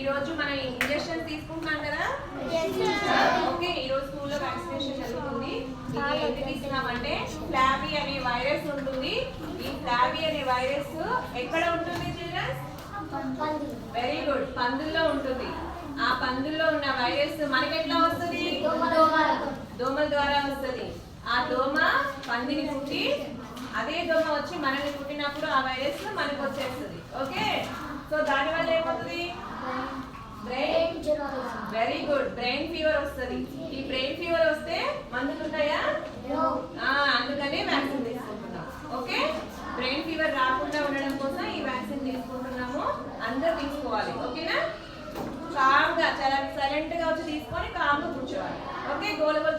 ఈ రోజు మనం ఇంజెక్షన్ తీసుకుంటున్నాం కదా? ఓకే ఈ రోజు స్కూల్లో వ్యాక్సినేషన్ జరుగుతుంది. ఇది ఎందుకు ఇస్తున్నామంటే అనే వైరస్ ఉంటుంది. ఈ ఫ్లాబీ అనే వైరస్ ఎక్కడ ఉంటుంది చిల్డ్రన్స్? వెరీ గుడ్ పందుల్లో ఉంటుంది. ఆ పందుల్లో ఉన్న వైరస్ మనకి ఎట్లా వస్తుంది? దోమల ద్వారా. వస్తుంది. ఆ దోమ పందిని పుట్టి అదే దోమ వచ్చి మనల్ని పుట్టినప్పుడు ఆ వైరస్ మనకు వచ్చేస్తుంది. Okay? So very good brain fever వస్తుంది. ఈ బ్రెయిన్ ఫీవర్ వస్తే మందులు ఉంటాయా? అందుకనే వ్యాక్సిన్ తీసుకుంటున్నాం. ఓకే బ్రెయిన్ ఫీవర్ రాకుండా ఉండడం కోసం ఈ వ్యాక్సిన్ తీసుకుంటున్నాము. అందరూ తీసుకోవాలి. ఓకేనా కామ్గా చాలా సైలెంట్గా వచ్చి తీసుకొని కామ్గా కూర్చోవాలి. ఓకే గోల గోల